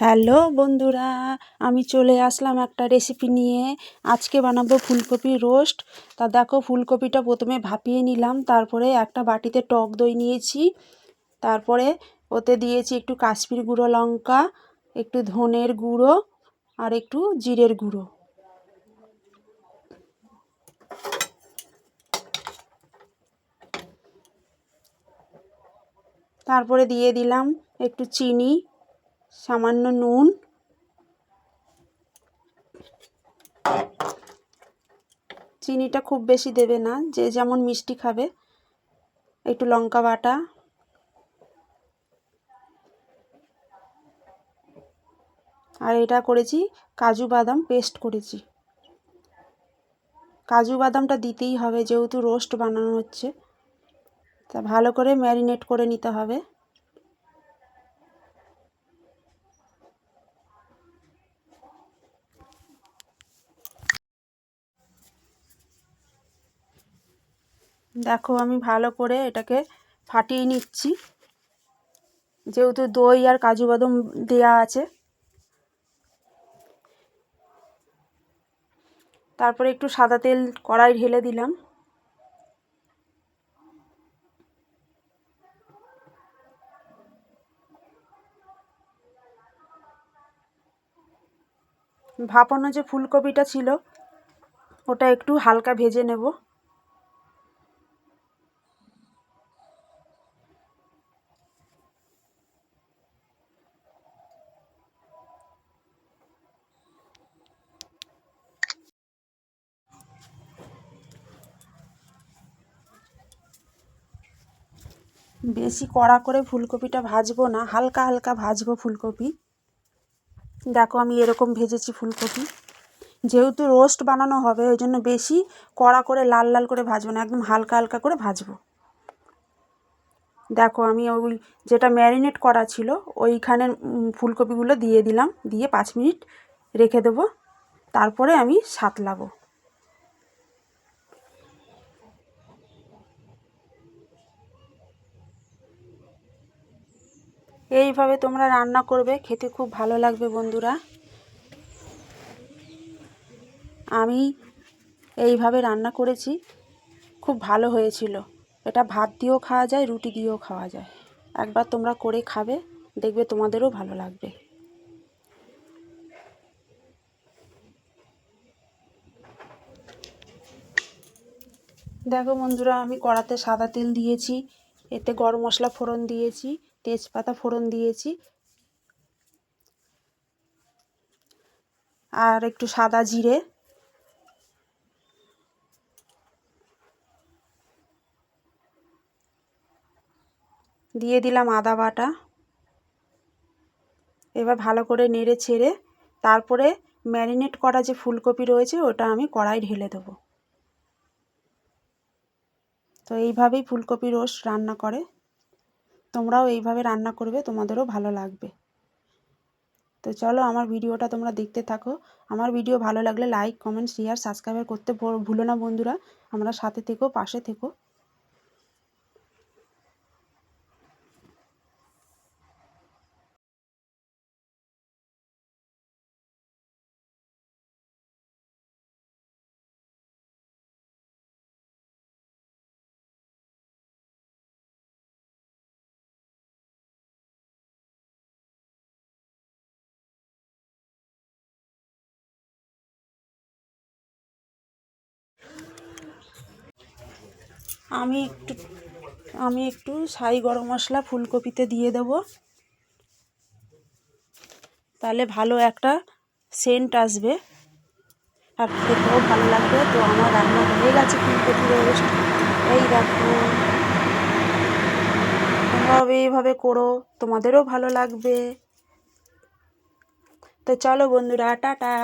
Hello বন্ধুরা, আমি চলে আসলাম একটা রেসিপি নিয়ে। আজকে বানাবো ফুলকপি রোস্ট তা দেখো ফুলকপিটা প্রথমে ভাপিয়ে নিলাম, তারপরে একটা বাটিতে টক দই নিয়েছি। তারপরে ওতে দিয়েছি একটু কাশ্মীর গুঁড়ো লঙ্কা, একটু ধনের গুঁড়ো আর একটু জিরের গুঁড়ো। তারপরে দিয়ে দিলাম একটু চিনি। সামান্য নুন। চিনিটা খুব বেশি দেবে না, যে যেমন মিষ্টি খাবে। একটু লঙ্কা বাটা। আর এটা করেছি কাজু বাদাম পেস্ট করেছি। কাজু বাদামটা দিতেই হবে, যেহেতু রোস্ট বানানো হচ্ছে। তা ভালো করে ম্যারিনেট করে নিতে হবে। দেখো আমি ভালো করে এটাকে ফাটিয়ে নিচ্ছি। যেহেতু দই আর কাজু বাদাম দেয়া আছে। তারপরে একটু সাদা তেল কড়াই ঢেলে দিলাম। ভাপানো যে ফুলকপিটা ছিল, ওটা একটু হালকা ভেজে নেব। বেশি কড়া করে ফুলকপিটা ভাজবো না, হালকা হালকা ভাজবো ফুলকপি। দেখো আমি এরকম ভেজেছি ফুলকপি। যেহেতু রোস্ট বানানো হবে, ওই জন্য বেশি কড়া করে, লাল লাল করে ভাজবো না, একদম হালকা হালকা করে ভাজবো। দেখো আমি ওই যেটা ম্যারিনেট করা ছিল, ওইখানে ফুলকপিগুলো দিয়ে দিলাম, দিয়ে পাঁচ মিনিট রেখে দেবো। তারপরে আমি সাতলাবো। এইভাবে তোমরা রান্না করবে, খেতে খুব ভালো লাগবে বন্ধুরা। আমি এইভাবে রান্না করেছি, খুব ভালো হয়েছিল। এটা ভাত দিয়েও খাওয়া যায়, রুটি দিয়েও খাওয়া যায়। একবার তোমরা করে খাবে, দেখবে তোমাদেরও ভালো লাগবে। দেখো বন্ধুরা, আমি কড়াতে সাদা তেল দিয়েছি, এতে গরম মশলা ফোড়ন দিয়েছি। তেজপাতা ফোড়ন দিয়েছি। আর একটু সাদা জিরে। দিয়ে দিলাম আদা বাটা। এবার ভালো করে নেড়ে ছেড়ে তারপরে ম্যারিনেট করা যে ফুলকপি রয়েছে, ওটা আমি কড়াই ঢেলে দেবো। তো এইভাবেই ফুলকপি রোস্ট রান্না করে। তোমরাও এইভাবে রান্না করবে, তোমাদেরও ভালো লাগবে। তো চলো আমার ভিডিওটা তোমরা দেখতে থাকো। আমার ভিডিও ভালো লাগলে লাইক কমেন্ট শেয়ার সাবস্ক্রাইব করতে ভুলো না বন্ধুরা। আমরা সাথে থেকো, পাশে থেকো। আমি একটু আমি একটু সাই গরম মশলা ফুলকপিতে দিয়ে দেবো। তাহলে ভালো একটা সেন্ট আসবে। আর খেতেও ভালো লাগবে। তো আমার রান্না হয়ে গেছে ফুলকপি রোস্ট এই দেখো। তোমরাও এইভাবে করো। তোমাদেরও ভালো লাগবে। তো চলো বন্ধুরা, টাটা।